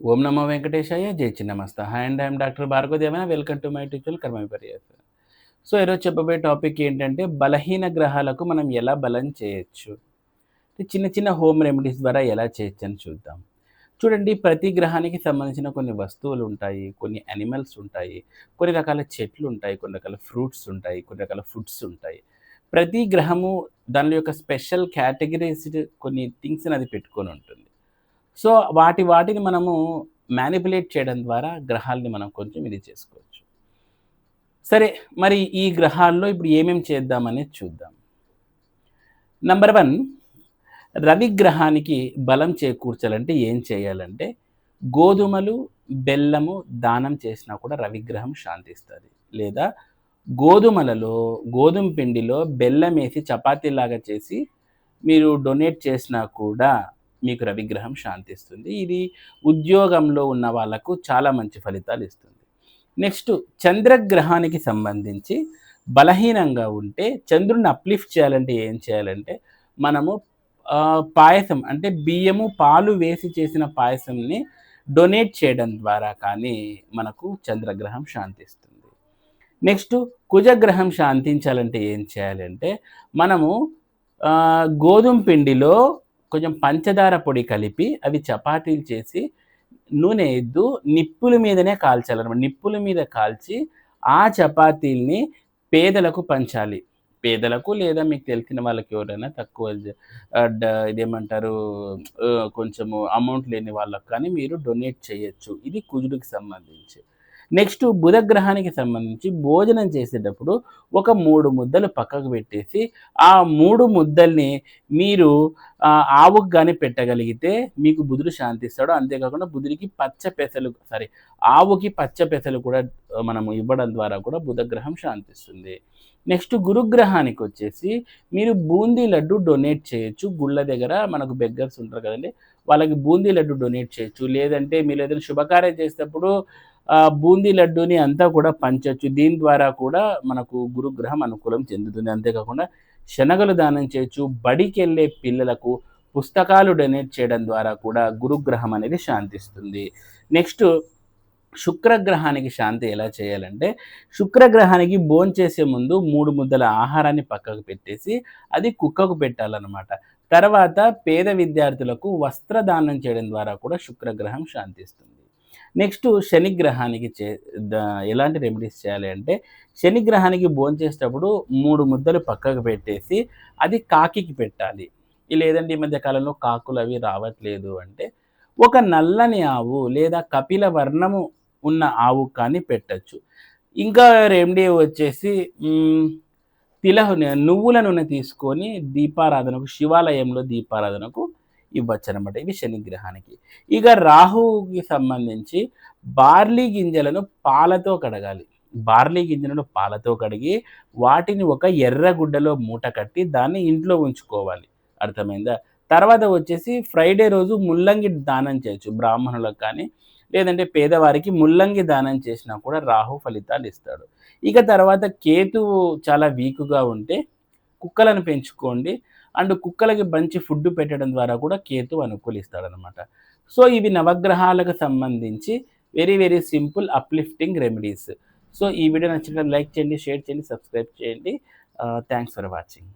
ఓం నమో వెంకటేశాయ జై Chhinnamasta. Hi and I'm doctor Bhargavadevana welcome to my teacher కర్మవిపర్యాస. So ఈరోజు చెప్పబోయే టాపిక్ ఏంటంటే బలహీన గ్రహాలకు మనం ఎలా బలం చేయొచ్చు? చిన్న చిన్న హోమ్ రెమెడీస్ ద్వారా ఎలా చేయొచ్చు అని చూద్దాం. చూడండి ప్రతి గ్రహానికి సంబంధించిన కొన్ని వస్తువులు ఉంటాయి కొన్ని అనిమల్స్ ఉంటాయి కొన్ని రకాల చెట్లు ఉంటాయి కొన్ని రకాల ఫ్రూట్స్ ఉంటాయి కొన్ని రకాల ఫుడ్స్ ఉంటాయి. ప్రతి గ్రహము దాని యొక్క స్పెషల్ కేటగిరీస్డ్ కొన్ని థింగ్స్ని అది పెట్టుకొని ఉంటుంది. సో వాటి వాటిని మనము మ్యానిపులేట్ చేయడం ద్వారా గ్రహాలని మనం కొంచెం ఇది చేసుకోవచ్చు. సరే మరి ఈ గ్రహాల్లో ఇప్పుడు ఏమేమి చేద్దామనేది చూద్దాం. నంబర్ వన్ రవి గ్రహానికి బలం చేకూర్చాలంటే ఏం చేయాలంటే గోధుమలు బెల్లము దానం చేసినా కూడా రవిగ్రహం శాంతిస్తుంది. లేదా గోధుమలలో గోధుమ పిండిలో బెల్లం వేసి చపాతీలాగా చేసి మీరు డొనేట్ చేసినా కూడా మీకు రవిగ్రహం శాంతిస్తుంది. ఇది ఉద్యోగంలో ఉన్న వాళ్ళకు చాలా మంచి ఫలితాలు ఇస్తుంది. నెక్స్ట్ చంద్రగ్రహానికి సంబంధించి బలహీనంగా ఉంటే చంద్రుడిని అప్లిఫ్ట్ చేయాలంటే ఏం చేయాలంటే మనము పాయసం అంటే బియ్యము పాలు వేసి చేసిన పాయసంని డొనేట్ చేయడం ద్వారా కానీ మనకు చంద్రగ్రహం శాంతిస్తుంది. నెక్స్ట్ కుజగ్రహం శాంతించాలంటే ఏం చేయాలంటే మనము గోధుమ పిండిలో కొంచెం పంచదార పొడి కలిపి అవి చపాతీలు చేసి నూనె ఎద్దు నిప్పుల మీదనే కాల్చాలన్నమాట. నిప్పుల మీద కాల్చి ఆ చపాతీల్ని పేదలకు పంచాలి. పేదలకు లేదా మీకు తెలిసిన వాళ్ళకి ఎవరైనా తక్కువ ఇదేమంటారు కొంచెము అమౌంట్ లేని వాళ్ళకు కానీ మీరు డొనేట్ చేయొచ్చు. ఇది కుజుడికి సంబంధించి. నెక్స్ట్ బుధగ్రహానికి సంబంధించి భోజనం చేసేటప్పుడు ఒక మూడు ముద్దలు పక్కకు పెట్టేసి ఆ మూడు ముద్దల్ని మీరు ఆవుకు కానీ పెట్టగలిగితే మీకు బుధుడు శాంతిస్తాడు. అంతేకాకుండా బుధుడికి పచ్చ పెసలు సారీ ఆవుకి పచ్చ పెసలు కూడా మనము ఇవ్వడం ద్వారా కూడా బుధగ్రహం శాంతిస్తుంది. నెక్స్ట్ గురుగ్రహానికి వచ్చేసి మీరు బూందీ లడ్డు డొనేట్ చేయొచ్చు. గుళ్ళ దగ్గర మనకు బెగ్గర్స్ ఉంటారు కదండి వాళ్ళకి బూందీ లడ్డు డొనేట్ చేయొచ్చు. లేదంటే మీరు ఏదైనా శుభకార్యం చేసేటప్పుడు బూందీ లడ్డూని అంతా కూడా పంచవచ్చు దీని ద్వారా కూడా మనకు గురుగ్రహం అనుకూలం చెందుతుంది. అంతేకాకుండా శనగలు దానం చేయొచ్చు. బడికి వెళ్ళే పిల్లలకు పుస్తకాలు డొనేట్ చేయడం ద్వారా కూడా గురుగ్రహం అనేది శాంతిస్తుంది. నెక్స్ట్ శుక్రగ్రహానికి శాంతి ఎలా చేయాలంటే శుక్రగ్రహానికి బోన్ చేసే ముందు మూడు ముద్దల ఆహారాన్ని పక్కకు పెట్టేసి అది కుక్కకు పెట్టాలన్నమాట. తర్వాత పేద విద్యార్థులకు వస్త్రదానం చేయడం ద్వారా కూడా శుక్రగ్రహం శాంతిస్తుంది. నెక్స్ట్ శనిగ్రహానికి చే ఎలాంటి రెమెడీస్ చేయాలి అంటే శనిగ్రహానికి భోంచేసేటప్పుడు మూడు ముద్దలు పక్కకు పెట్టేసి అది కాకికి పెట్టాలి. లేదంటే ఈ మధ్య కాలంలో కాకులు అవి రావట్లేదు అంటే ఒక నల్లని ఆవు లేదా కపిల వర్ణము ఉన్న ఆవు కానీ పెట్టచ్చు. ఇంకా రెమెడీ వచ్చేసి తిల నువ్వుల నూనె తీసుకొని దీపారాధనకు శివాలయంలో దీపారాధనకు ఇవ్వచ్చు అనమాట ఇవి శనిగ్రహానికి. ఇక రాహుకి సంబంధించి బార్లీ గింజలను పాలతో కడగాలి. బార్లీ గింజలను పాలతో కడిగి వాటిని ఒక ఎర్ర గుడ్డలో మూట కట్టి దాన్ని ఇంట్లో ఉంచుకోవాలి. అర్థమైందా? తర్వాత వచ్చేసి ఫ్రైడే రోజు ముల్లంగి దానం చేయొచ్చు బ్రాహ్మణులకు కానీ లేదంటే పేదవారికి ముల్లంగి దానం చేసినా కూడా రాహు ఫలితాలు ఇస్తాడు. ఇక తర్వాత కేతువు చాలా వీక్గా ఉంటే కుక్కలను పెంచుకోండి. అండ్ కుక్కలకి మంచి ఫుడ్ పెట్టడం ద్వారా కూడా కేతు అనుకూలిస్తాడనమాట సో ఇవి నవగ్రహాలకు సంబంధించి very very simple uplifting remedies. So ఈ వీడియో నచ్చిన లైక్ చేయండి షేర్ చేయండి సబ్స్క్రైబ్ చేయండి. Thanks for watching.